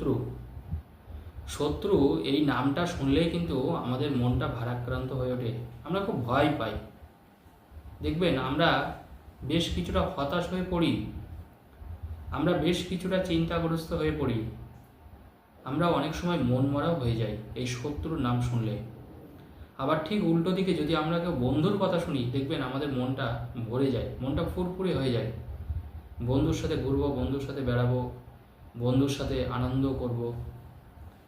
শত্রু। শত্রু এই নামটা শুনলেই কিন্তু আমাদের মনটা ভারাক্রান্ত হয়ে ওঠে। আমরা খুব ভয় পাই। দেখবেন, আমরা বেশ কিছুটা হতাশ হয়ে পড়ি। আমরা বেশ কিছুটা চিন্তাগ্রস্ত হয়ে পড়ি। আমরা অনেক সময় মন মরাও হয়ে যাই এই শত্রুর নাম শুনলে। আবার ঠিক উল্টো দিকে যদি আমরা কেউ বন্ধুর কথা শুনি, দেখবেন আমাদের মনটা ভরে যায়, মনটা ফুরফুরে হয়ে যায়। বন্ধুর সাথে ঘুরবো, বন্ধুর সাথে বেড়াবো বন্ধুর সাথে আনন্দ করব।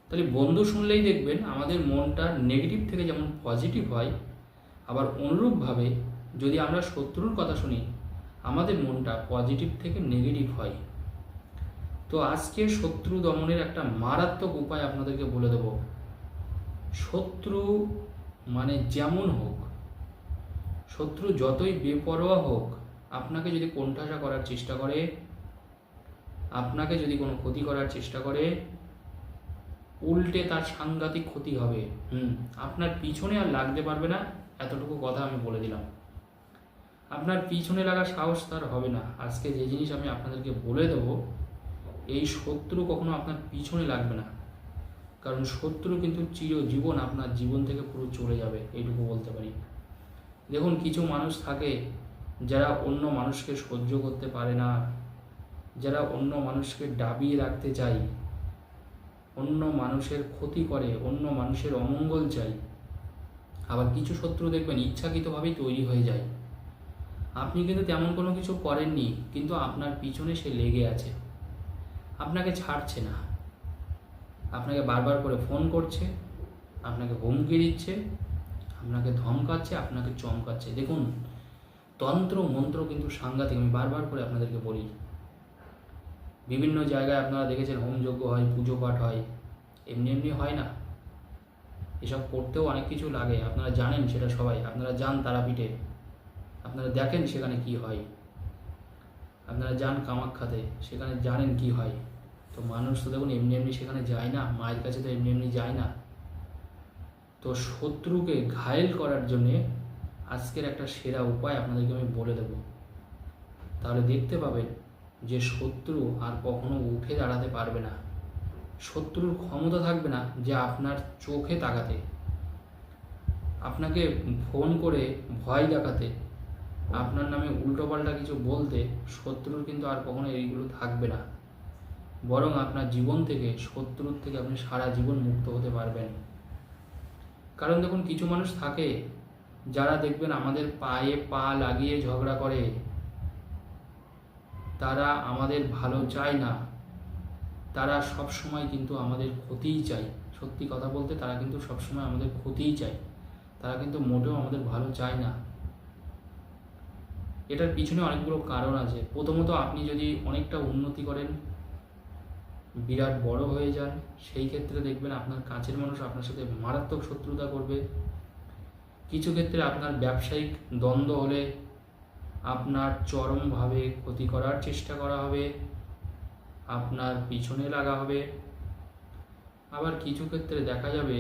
তাহলে বন্ধু শুনলেই দেখবেন আমাদের মনটা নেগেটিভ থেকে যেমন পজিটিভ হয়, আবার অনুরূপভাবে যদি আমরা শত্রুর কথা শুনি, আমাদের মনটা পজিটিভ থেকে নেগেটিভ হয়। তো আজকে শত্রু দমনের একটা মারাত্মক উপায় আপনাদেরকে বলে দেব। শত্রু মানে যেমন হোক, শত্রু যতই বেপরোয়া হোক, আপনাকে যদি কোণঠাসা করার চেষ্টা করে আপনাকে যদি কোনো ক্ষতি করার চেষ্টা করে, উল্টে তার সাংঘাতিক ক্ষতি হবে। হুম, আপনার পিছনে আর লাগতে পারবে না, এতটুকু কথা আমি বলে দিলাম। আপনার পিছনে লাগার সাহস তার হবে না। আজকে যে জিনিস আমি আপনাদেরকে বলে দেব, এই শত্রু কখনো আপনার পিছনে লাগবে না। কারণ শত্রু কিন্তু চিরজীবন আপনার জীবন থেকে পুরো চলে যাবে, এইটুকু বলতে পারি। দেখুন, কিছু মানুষ থাকে যারা অন্য মানুষকে সহ্য করতে পারে না যারা অন্য মানুষকে ডাবিয়ে রাখতে চায়, অন্য মানুষের ক্ষতি করে, অন্য মানুষের অমঙ্গল চাই আবার কিছু শত্রু দেখবেন ইচ্ছাকৃতভাবেই তৈরি হয়ে যায়। আপনি কিন্তু তেমন কোনো কিছু করেননি, কিন্তু আপনার পিছনে সে লেগে আছে। আপনাকে ছাড়ছে না। আপনাকে বারবার করে ফোন করছে, আপনাকে হুমকি দিচ্ছে, আপনাকে ধমকাচ্ছে, আপনাকে চমকাচ্ছে। দেখুন তন্ত্র মন্ত্র কিন্তু সাংঘাতিক। আমি বারবার করে আপনাদেরকে বলি বিভিন্ন জায়গায় আপনারা দেখেছেন হোমযজ্ঞ হয়, পুজো পাঠ হয়, এমনি এমনি হয় না। এসব করতেও অনেক কিছু লাগে, আপনারা জানেন সেটা সবাই, আপনারা যান তারাপীঠে, আপনারা দেখেন সেখানে কি হয়। আপনারা যান কামাখ্যাতে, সেখানে জানেন কি হয়। তো মানুষ তো দেখুন এমনি এমনি সেখানে যায় না, মায়ের কাছে তো এমনি এমনি যায় না। তো শত্রুকে ঘায়েল করার জন্যে আজকের একটা সেরা উপায় আপনাদেরকে আমি বলে দেব। তাহলে দেখতে পাবেন যে শত্রু আর কখনো উঠে দাঁড়াতে পারবে না। শত্রুর ক্ষমতা থাকবে না যে আপনার চোখে তাকাতে। আপনাকে ফোন করে ভয় দেখাতে। আপনার নামে উল্টোপাল্টা কিছু বলতে শত্রুর কিন্তু আর কখনো এইগুলো থাকবে না। বরং আপনার জীবন থেকে, শত্রুর থেকে আপনি সারা জীবন মুক্ত হতে পারবেন। কারণ দেখুন, কিছু মানুষ থাকে যারা দেখবেন আমাদের পায়ে পা লাগিয়ে ঝগড়া করে। তারা আমাদের ভালো চায় না। তারা সব সময় কিন্তু আমাদের ক্ষতিই চায়। সত্যি কথা বলতে তারা কিন্তু সবসময় আমাদের ক্ষতিই চায়। তারা কিন্তু মোটেও আমাদের ভালো চায় না। এটার পিছনে অনেকগুলো কারণ আছে। প্রথমত আপনি যদি অনেকটা উন্নতি করেন, বিরাট বড় হয়ে যান, সেই ক্ষেত্রে দেখবেন আপনার কাছের মানুষ আপনার সাথে মারাত্মক শত্রুতা করবে। কিছু ক্ষেত্রে আপনার ব্যবসায়িক দ্বন্দ্ব হলে আপনার চরমভাবে ক্ষতি করার চেষ্টা করা হবে, আপনার পিছনে লাগা হবে। আবার কিছু ক্ষেত্রে দেখা যাবে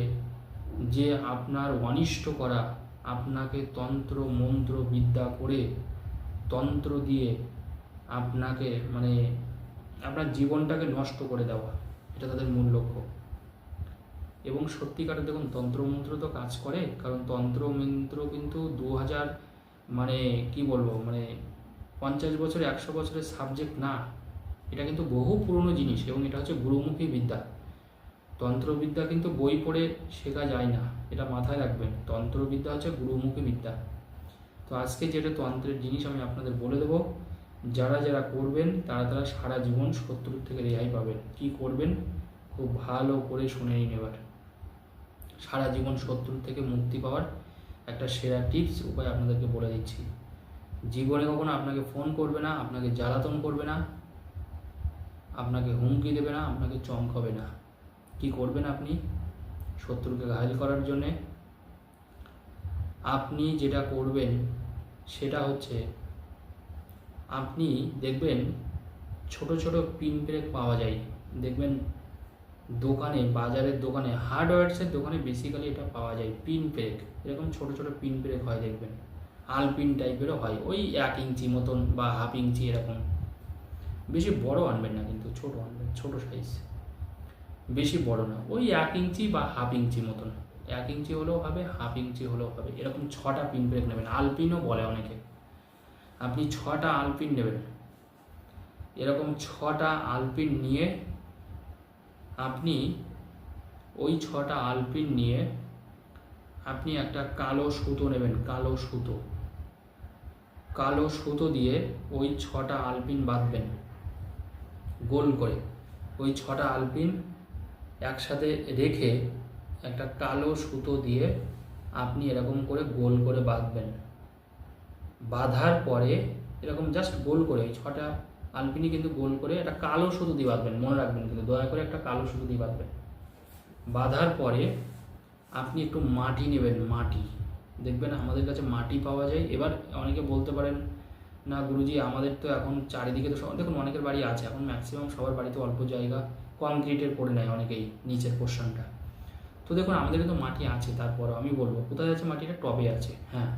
যে আপনার অনিষ্ট করা, আপনাকে তন্ত্র, মন্ত্র, বিদ্যা করে তন্ত্র দিয়ে আপনাকে মানে আপনার জীবনটাকে নষ্ট করে দেওয়া, এটা তাদের মূল লক্ষ্য। এবং সত্যিকারে দেখুন তন্ত্রমন্ত্র তো কাজ করে, কারণ তন্ত্রমন্ত্র কিন্তু দু হাজার মানে কি বলব মানে পঞ্চাশ বছর, একশো বছরের সাবজেক্ট না, এটা কিন্তু বহু পুরনো জিনিস এবং এটা হচ্ছে গুরুমুখী বিদ্যা। তন্ত্রবিদ্যা কিন্তু বই পড়ে শেখা যায় না, এটা মাথায় রাখবেন। তন্ত্রবিদ্যা হচ্ছে গুরুমুখী বিদ্যা। তো আজকে যেটা তন্ত্রের জিনিস আমি আপনাদের বলে দেবো, যারা যারা করবেন, তারা তারা সারা জীবন শত্রুর থেকে রেহাই পাবেন। কি করবেন? খুব ভালো করে শুনে নিন এবার। সারা জীবন শত্রুর থেকে মুক্তি পাওয়ার একটা সেরা টিপস উপায় আপনাদেরকে বলে দিচ্ছি। জীবনে কখনো আপনাকে ফোন করবে না, আপনাকে জ্বালাতন করবে না, আপনাকে হুমকি দেবে না, আপনাকে চমকাবে না। কি করবেন আপনি? শত্রুকে ঘায়ল করার জন্যে আপনি যেটা করবেন সেটা হচ্ছে আপনি দেখবেন ছোট ছোট পিন ব্রেক পাওয়া যায়। দেখবেন দোকানে, বাজারের দোকানে, হার্ডওয়্যার্সের দোকানে বেসিক্যালি এটা পাওয়া যায় পিন ব্রেক এরকম ছোট ছোট পিন ব্রেক হয় দেখবেন। আলপিন টাইপেরও হয়, ওই এক ইঞ্চি মতন বা হাফ ইঞ্চি এরকম। বেশি বড় আনবেন না কিন্তু, ছোট আনবেন, ছোট সাইজ বেশি বড় না, ওই এক ইঞ্চি বা হাফ ইঞ্চি মতন। এক ইঞ্চি হলেও হবে হাফ ইঞ্চি হলেও হবে। এরকম ছটা পিন ব্রেক নেবেন আলপিনও বলে অনেকে। আপনি ছটা আলপিন নেবেন। এরকম ছটা আলপিন নিয়ে আপনি ওই ছটা আলপিন নিয়ে আপনি একটা কালো সুতো নেবেন, কালো সুতো। কালো সুতো দিয়ে ওই ছটা আলপিন বাঁধবেন, গোল করে। ওই ছটা আলপিন একসাথে রেখে একটা কালো সুতো দিয়ে আপনি এরকম করে গোল করে বাঁধবেন। বাঁধার পরে এরকম জাস্ট গোল করে ওই ছটা আলপিনি কিন্তু গোল করে একটা কালো সুতো দিয়ে বাঁধবেন, মনে রাখবেন কিন্তু, দয়া করে একটা কালো সুতো দিয়ে বাঁধবেন। বাঁধার পরে আপনি একটু মাটি নেবেন, মাটি। দেখবেন আমাদের কাছে মাটি পাওয়া যায়। এবার অনেকে বলতে পারেন, না গুরুজি, আমাদের তো এখন চারিদিকে তো সব দেখুন, অনেকের বাড়ি আছে, এখন ম্যাক্সিমাম সবার বাড়িতে অল্প জায়গা কংক্রিটের করে নেয় অনেকেই নিচের পোর্শনটা তো দেখুন, আমাদের তো মাটি আছে, তারপরও আমি বলব, কোথায় আছে মাটিটা? টবে আছে হ্যাঁ।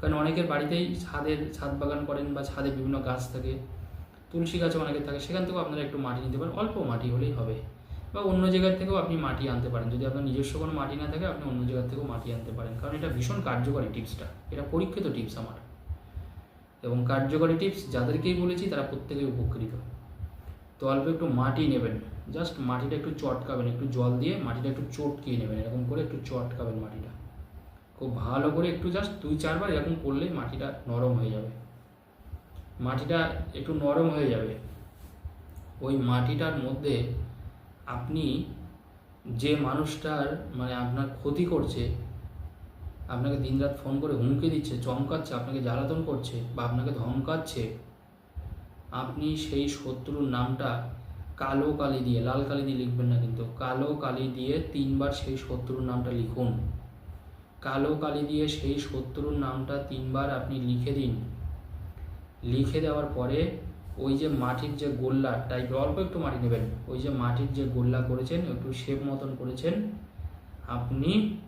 কারণ অনেকের বাড়িতেই ছাদের, ছাদ বাগান করেন বা ছাদে বিভিন্ন গাছ থাকে। তুলসী গাছে অনেকের থাকে, সেখান থেকেও আপনারা একটু মাটি নিতে পারেন। অল্প মাটি হলেই হবে। বা অন্য জায়গার থেকেও আপনি মাটি আনতে পারেন। যদি আপনার নিজস্ব কোনো মাটি না থাকে, আপনি অন্য জায়গার থেকেও মাটি আনতে পারেন। কারণ এটা ভীষণ কার্যকরী টিপসটা। এটা পরীক্ষিত টিপস আমার। এবং কার্যকরী টিপস যাদেরকেই বলেছি, তারা প্রত্যেকেই উপকৃত। তো অল্প একটু মাটি নেবেন। জাস্ট মাটিটা একটু চটকাবেন, একটু জল দিয়ে মাটিটা একটু চটকিয়ে নেবেন। এরকম করে একটু চটকাবেন মাটিটা। খুব ভালো করে একটু জাস্ট দুই, চারবার এরকম করলেই মাটিটা নরম হয়ে যাবে। মাটিটা একটু নরম হয়ে যাবে। ওই মাটিটার মধ্যে আপনি যে মানুষটার মানে আপনার ক্ষতি করছে, আপনাকে দিনরাত ফোন করে হুমকি দিচ্ছে, চমকাচ্ছে, আপনাকে জ্বালাতন করছে বা আপনাকে ধমকাচ্ছে, আপনি সেই শত্রুর নামটা কালো কালি দিয়ে, লাল কালি দিয়ে লিখবেন না কিন্তু, কালো কালি দিয়ে তিনবার সেই শত্রুর নামটা লিখুন। কালো কালি দিয়ে সেই শত্রুর নামটা তিনবার আপনি লিখে দিন। লিখে দেওয়ার পরে ওই যে মাটির যে গোল্লা টাইপের অল্প একটু মাটি নেবেন। ওই যে মাটির যে গোল্লা করেছেন, একটু শেপ মতন করেছেন, আপনি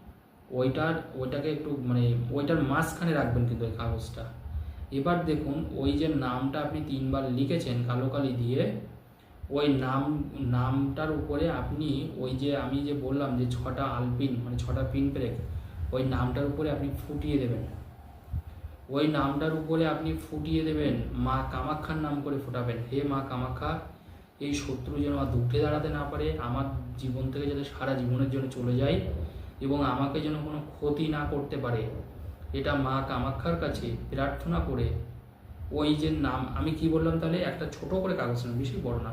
ওইটার, ওইটাকে একটু মানে ওইটার মাঝখানে রাখবেন কিন্তু ওই কাগজটা। এবার দেখুন, ওই যে নামটা আপনি তিনবার লিখেছেন কালো কালি দিয়ে, ওই নাম, নামটার উপরে আপনি ওই যে আমি যে বললাম যে ছটা আলপিন মানে ছটা পিন ব্রেক ওই নামটার উপরে আপনি ফুটিয়ে দেবেন। ওই নামটার উপরে আপনি ফুটিয়ে দেবেন মা কামাক্ষার নাম করে ফোটাবেন। হে মা কামাক্ষা এই শত্রু যেন আর দুঃখে দাঁড়াতে না পারে, আমার জীবন থেকে যাতে সারা জীবনের জন্য চলে যায় এবং আমাকে যেন কোনো ক্ষতি না করতে পারে। এটা মা কামাক্ষার কাছে প্রার্থনা করে। ওই যে নাম, আমি কি বললাম তাহলে? একটা ছোট করে কাগজ নেন বেশি বড় না।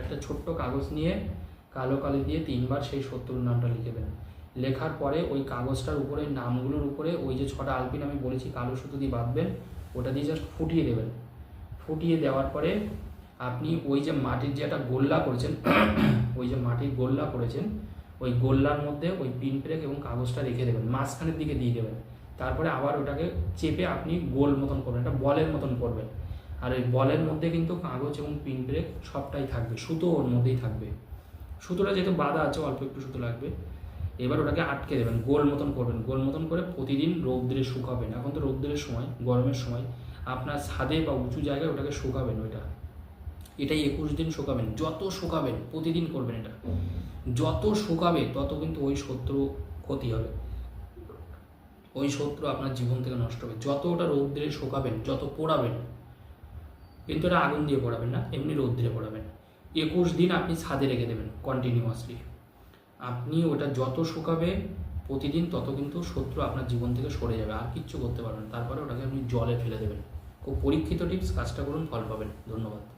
একটা ছোট্ট কাগজ নিয়ে কালো কালি দিয়ে তিনবার সেই শত্রুর নামটা লিখে দেবেন লেখার পরে ওই কাগজটার উপরে, নামগুলোর উপরে ওই যে ছটা আলপিন আমি বলেছি, কালো সুতো দিয়ে বাঁধবেন, ওটা দিয়ে জাস্ট ফুটিয়ে দেবেন। ফুটিয়ে দেওয়ার পরে আপনি ওই যে মাটির যে একটা গোল্লা করেছেন, ওই যে মাটির গোল্লা করেছেন, ওই গোল্লার মধ্যে ওই পিন প্রেক এবং কাগজটা রেখে দেবেন, মাঝখানের দিকে দিয়ে দেবেন। তারপরে আবার ওটাকে চেপে আপনি গোল মতন করবেন এটা বলের মতন করবেন। আর ওই বলের মধ্যে কিন্তু কাগজ এবং পিন ব্রেক সবটাই থাকবে, সুতো ওর মধ্যেই থাকবে। সুতোটা যেহেতু বাঁধা আছে, অল্প একটু সুতো লাগবে। এবার ওটাকে আটকে দেবেন, গোল মতন করবেন। গোল মতন করে প্রতিদিন রৌদ্রে শুকাবেন। এখন তো রৌদ্রের সময়, গরমের সময়। আপনার ছাদে বা উঁচু জায়গায় ওটাকে শুকাবেন ওইটা। এটাই একুশ দিন শুকাবেন। যত শুকাবেন, প্রতিদিন করবেন এটা। যত শুকাবে, তত কিন্তু ওই শত্রু ক্ষতি হবে। ওই শত্রু আপনার জীবন থেকে নষ্ট হবে। যত ওটা রৌদ্রে শুকাবেন, যত পোড়াবেন, কিন্তু এটা আগুন দিয়ে পোড়াবেন না, এমনি রৌদ্রে পোড়াবেন। একুশ দিন আপনি ছাদে রেখে দেবেন কন্টিনিউয়াসলি আপনি ওটা যত শুকাবে প্রতিদিন, তত কিন্তু শত্রু আপনার জীবন থেকে সরে যাবে, আর কিচ্ছু করতে পারবেন তারপরে ওটাকে আপনি জলে ফেলে দেবেন। খুব পরীক্ষিত টিপস কাজটা করুন, ফল পাবেন। ধন্যবাদ।